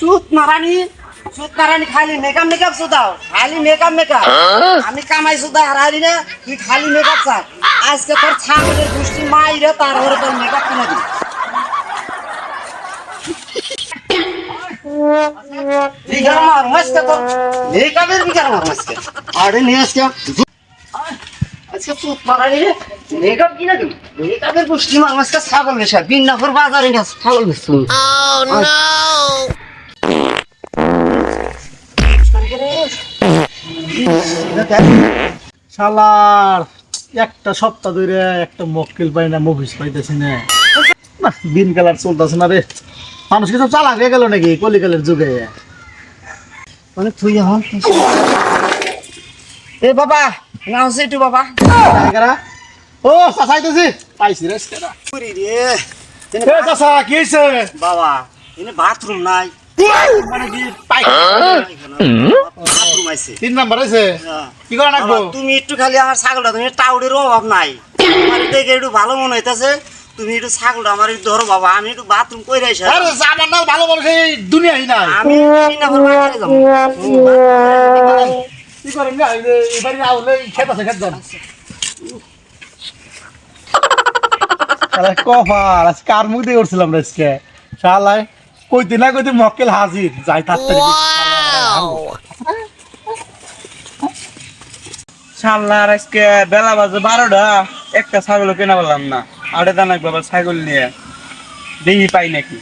সুত মারানি সুত মারানি খালি মেকআপ মেকআপ সুদাও। খালি মেকআপ মেকআপ আমি কামাই সুদা হারালি না তুই খালি মেকআপ চাস। আজকে তোর ছাগলের গোষ্ঠী মাইরে তার ঘরে তোর মেকআপ কিনে দিবি। বিঘার মার মাসকে তোর মেকআপের বিঘার মার মাসকে আরে নিয়ে আজকে আজকে সুত মারানি মেকআপ কিনে দিবি। মেকআপের গোষ্ঠী মার মাসকে ছাগল বেশা বিন্নাপুর বাজারে না ছাগল বেশি শালার একটা সপ্তাহ ধরে একটা মক্কেল পাই না মফিস পাইতেছি না। দিন কালার চলতেছে না রে। মানুষ কিছু চালাক হয়ে গেল নাকি কলিকালের যুগে? মানে তুই এখন। এ বাবা না হচ্ছে একটু বাবা। ও চাচাইতেছি। পাইছি রে রে চাচা কি হয়েছে বাবা এনে বাথরুম নাই। মানে কি পাই তিন নাম্বার আছে কি করে রাখব তুমি একটু খালি আমার ছাগলটা তুমি টাউডের অভাব নাই। আমার দেখে একটু ভালো মনে হইতাছে তুমি একটু ছাগলটা আমার একটু ধরো বাবা আমি একটু বাথরুম করে আইসা আরে আমার না ভালো মানুষ এই দুনিয়াই নাই। আমি বিনাপুর বাজারে যাব। কি করেন না এবারে আউলে খেত আছে খেত যান। শালা কপাল আজকে কার মুখ দিয়ে করছিলাম রে আজকে? শালায় কইতে না কইতে মক্কেল হাজির যাই তাড়াতাড়ি সাল্লার আজকে বেলা বাজে বারোটা একটা ছাগল কেনা বললাম না। আড়ে দানা বাবা ছাগল নিয়ে দেখি পাই নাকি?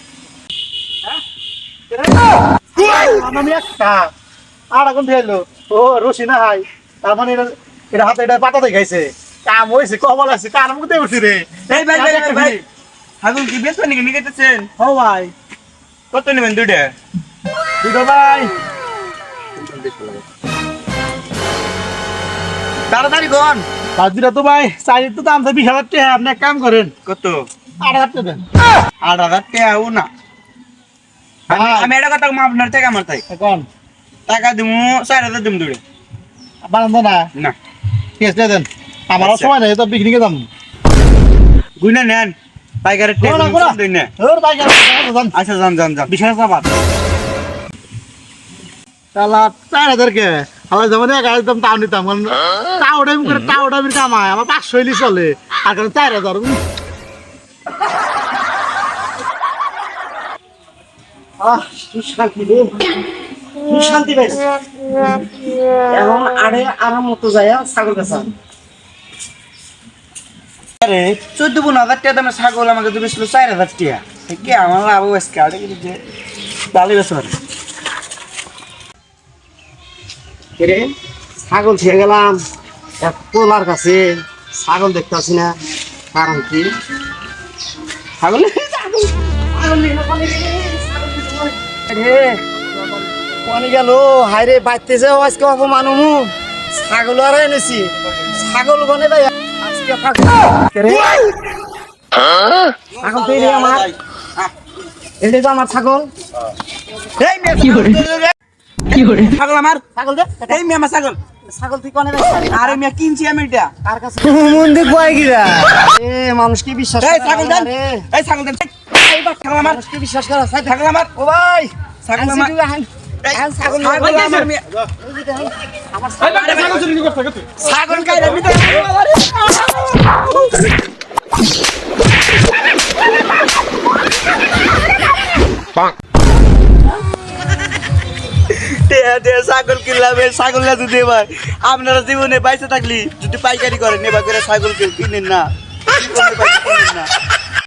আমি একটা আর এখন ফেলো ও রশি না হাই। তার মানে এটা এটা হাতে এটা পাতা দেখাইছে কাম হয়েছে কপাল আছে কার মুখ দিয়ে রে। এই ভাই ভাই ভাই, ভাই। ছাগল কি বেশ নাকি নিয়ে গেছেন ও ভাই। কত নেবেন দুইটা? দুটো ভাই। তাড়াতাড়ি গন দুটো তো ভাই চাইলে তো দাম তো বিশ হাজার টাকা। আপনি কাম করেন। কত? আট হাজার টাকা দেন। আট হাজার টাকাও না। আমি এটা কথা কম আপনার থেকে আমার তাই। এখন টাকা দিমু চার হাজার দিম দুড়ে বানান না। না। ঠিক আছে দেন। আমারও আচ্ছা। সময় নেই তো পিকনিকে যাম। গুইনা নেন। পাইকারের কোনা, কোনা। টাকা দিন না। ওর যান। আচ্ছা যান যান যান। বিশ হাজার আবার চার হাজার কে? আমার যেমন এক হাজার দাম তাও নিতাম, কারণ তাও টাইম করে তাও টাইমের কামায়। আমার পাঁচশো চলে, আর কারণ চার হাজার শান্তি মতো যায় ছাগল আমাকে চার হাজার টাকা। কে আমার লাভ আজকে আরে কিন্তু রে ছাগল ছেড়ে গেলাম। এক পোলার কাছে ছাগল দেখতে পাচ্ছি না। কারণ কি? ছাগল পানি গেলে, হাইরে বাইতে যাও আজকে অপমান ছাগল আর এনেছি। ছাগল বনে ভাই আমার। এটাই তো আমার ছাগল। ছাগল আমার? ছাগল দে এই মেয়ে আমার ছাগল। ছাগল তুই কনে আরে মেয়ে কিনছি আমি এটা। কার কাছে? মন্দির কয় গিরা? এ মানুষ কি বিশ্বাস এই ছাগল দেন। রে? এই ছাগল দেন। এই বাপ ছাগল আমার। মানুষ কি বিশ্বাস করে? সাই ছাগল আমার। ও ভাই ছাগল আমার। ছাগল। আমার মেয়ে। ছাগল ছাগল কাইরা ভিতরে টেয়া ছাগল কিনলাম, এই ছাগল না যদি এবার আপনারা জীবনে বাইসে থাকলি, যদি পাইকারি করেন, এবার করে ছাগল কিনেন না। না।